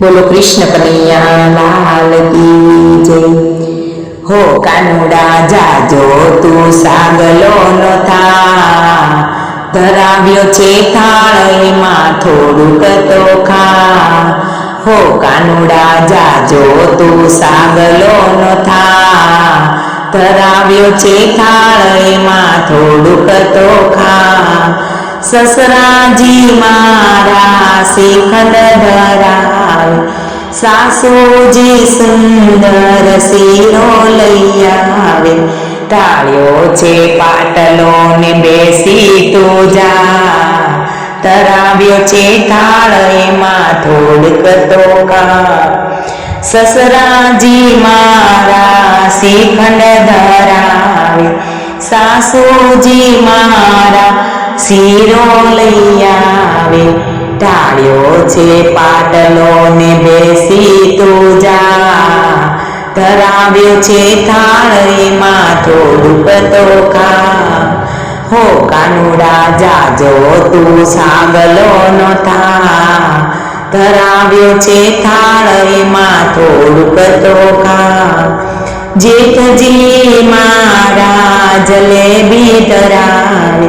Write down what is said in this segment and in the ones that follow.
બોલો કૃષ્ણ કનૈયા લાલ કી હો કાનુડા જાજો તું સાગલો નો થા. ધરાવ્યો છે થાળીમાં થોડુંક તો ખા. હો કાનુડા જાજો તું સાગલો નો થા. ધરાવ્યો છે થાળીમાં થોડુંક તો ખા. સસરાજી મારા શ્રીખંડ ધરાવે સાસુજી સુંદર શીરો લઈ આવે, ટાળ્યો છે પાટલો ને બેસી તું જા. તરાવ્યો છે થાળ એમાં થોડક તો કા. સસરાજી મારા શ્રીખંડ ધરાવે, સાસુજી મારા શીરો લઈ આવે. ટાળ્યો છે પાટલો ને બેસી તો જા ધરાવ્યો છે થાળ એમાં થોડુંક તો ખા હો કાનુડા, જાજો, તું સાગલો નો થા. ધરાવ્યો છે થાળ એમાં થોડુંક તો ખા જેઠજી મારા જલેબી ધરાવે.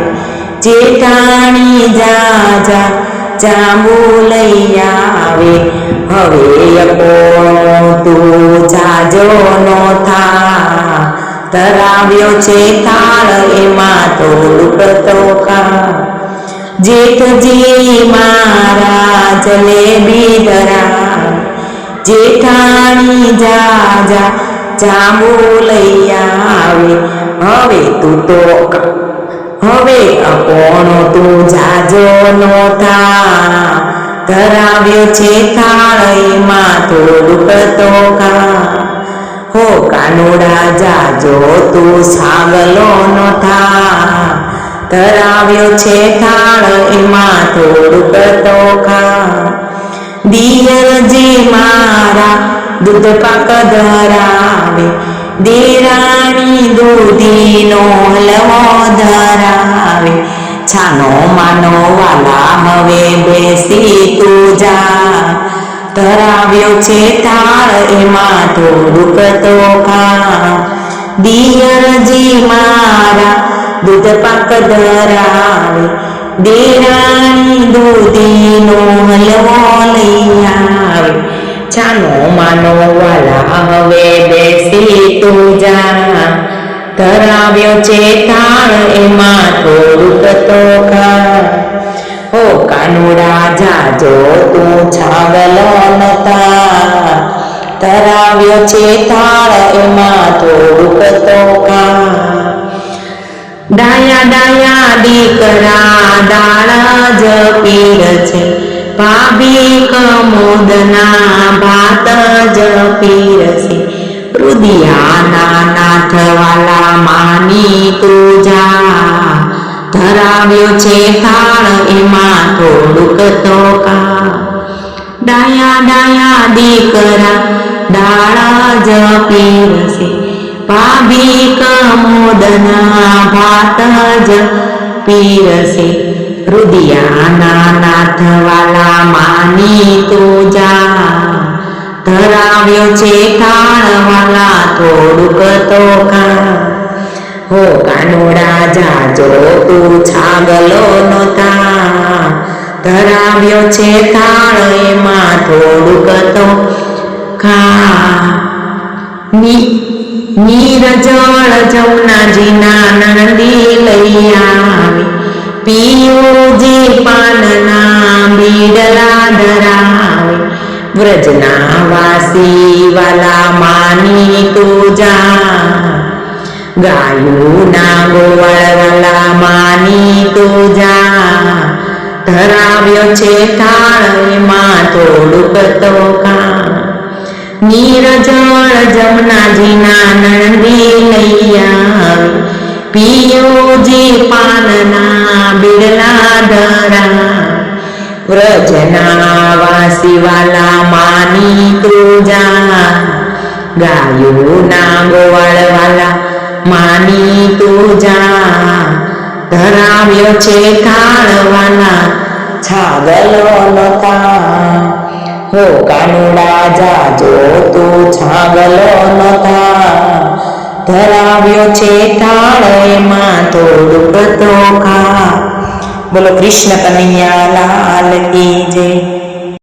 જેઠાણી જાજા જાંબુ લઈ આવે હવે કોણ તું જાજો નો થા. ધરાવ્યો છે થાળ, એમાં તો તો ખા જેઠજી મારા જલેબી ધરા જેઠાણી જાજા જાંબુ લઈ આવે હવે તું તો હવે અપોણો તું જાજો નો ધરાવ્યો છે થાળીમાં થોડુંક તો હો કાનુડા, જાજો તું સાગલો નો થા ધરાવ્યો છે થાળીમાં થોડુંક તો ખા દિયરજી મારા, દૂધ પાક ધરાવે દેરાણી દૂધીનો હલવો ધરાવે. છાનો માનો વાલા હવે બેસી તું જા. ધરાવ્યો છે થાળ એમાં થોડુંક તો ખા. દિયરજી મારા દૂધ પાક ધરાવે. દેરાણી દૂધીનો હલવો લઈ આવે. છાનો માનો વાલા, હવે બેસી તું જા ધરાવ્યો છે તાણ એમાં થોડુંક તો ખા ઓ કાનુડા, જાજો, તું છાગલો નતા. ધરાવ્યો છે તાળ એમાં થોડુંક તો ખા ડાયા ડાયા, દીકરા દાળા જ પીર છે ભાભી કમોદના. પીરસે. રુદિયાના નાથવાલા માની તુજા ધરાવ્યો છે થાળ, એમાં થોડુંક તો કા ડાયા ડાયા દીકરા, ડાળા જ પીરસે. ભાભી કમોદના ભાત જ પીરસે. રુદિયાના નાથવાલા માની તુજા ધરાવ્યો છે થાળવાલા થોડુંક તો ખા હો કાનોડા જાજો તું છાગલો નો ધરાવ્યો છે થાળ એમાં થોડુંક તો ખા ની નીર જળ જમનાજીના નંદી લઈ આવે. પિયુજી પાનના બીડલા ધરાવે વ્રજના વાસી વાલા માની તુજા ગાયુના ગોવાળ વાલા માની તુજા ધરાવ્યો છે થાળમાં થોડુંક તો નીરજળ જમનાજીના નંદી લૈયા પિયોજી પાનના બિરલા ધરા. વ્રજના વાસીવાલા માની તુજા ગાયુના ગોવાળવાલા માની તુજા ધરાવ્યો છે કાળવાના છાગલો નતા હો કાનુડા, જાજો તું છાગલો નતા ધરાવ્યો છે થાળેમાં થોડુંક તો ખા બોલો કૃષ્ણ કનૈયા, લાલ કી જય.